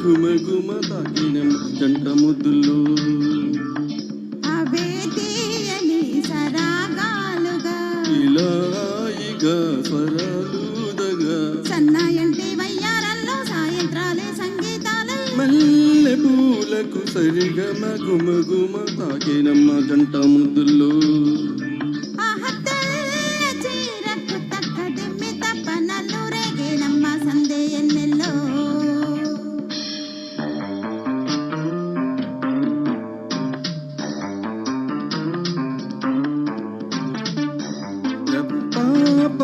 సరిగమ గుమ గుమ తాకినం జంట ముద్దుల్లో ఇలాయిగా స్వరాలుదగా. సన్నాయంటి వయ్యారంలో సాయంత్రాలే సంగీతాలే. మల్లె పూలకు సరిగమ గుమ గుమ తాకినమ్మ జంట ముద్దుల్లో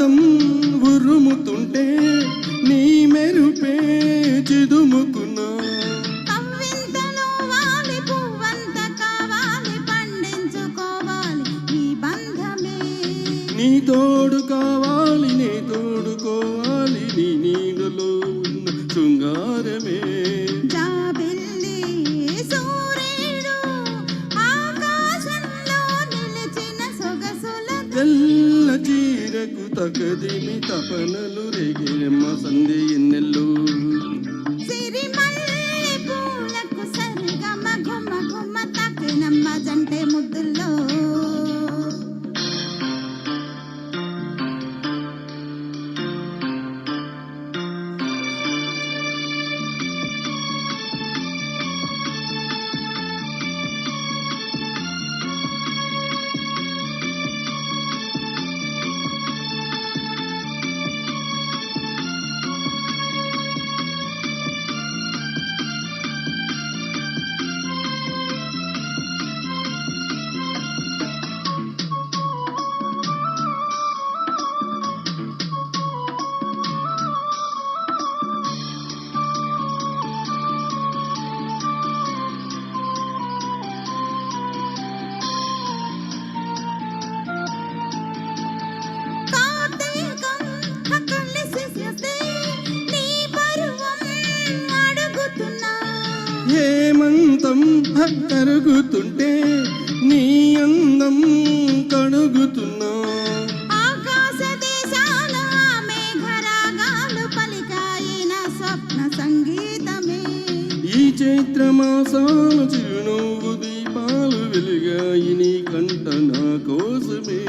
ఆషాఢం ఉరుముతుంటే నీ మెరుపే చిదుముకున్నా. కవ్వింతలో వాలి పువ్వంత కావాలి పండించుకోవాలి ఈ బంధమే. నీ తోడు కావాలి నీ తోడుకోవాలి నీ నీడలో ఉన్న శృంగారమే. చీరకు తకదిమి తపనలు రేగిరమ్మ సంధి ఎన్నెల్లు కరుగుతుంటే నీ అందం కడుగుతున్నా ఈ చైత్ర మాసాల చిరునవ్వు దీపాలు వెలుగాయి నీ కంట నా కోసమే.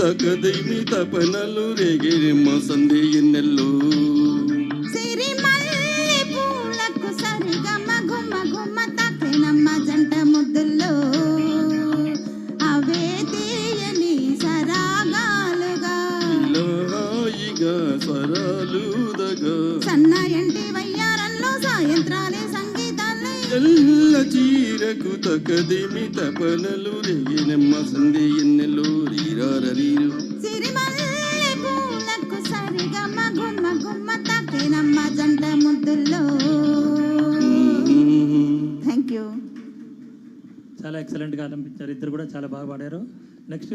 చీరకు తకదిమి తపనలు అవే తీయని సరాగాలుగా. ఇలాయిగా స్వరాలుదగా సన్నాయంటి వయ్యారంలో సాయంత్రాలే సంగీతాలే తెల్ల చీరకు తకదిమి తపనలు రేగినమ్మ సంధి ఎన్నెల్లో రీరారీరు సిరిమల్లె పూలకు సరిగమ గుమ్మ గుమ్మ తక్కినమ్మ జంట ముద్దుల్లో. థ్యాంక్ యూ చాలా ఎక్సలెంట్గా అనిపించారు ఇద్దరు కూడా చాలా బాగా పాడారు. నెక్స్ట్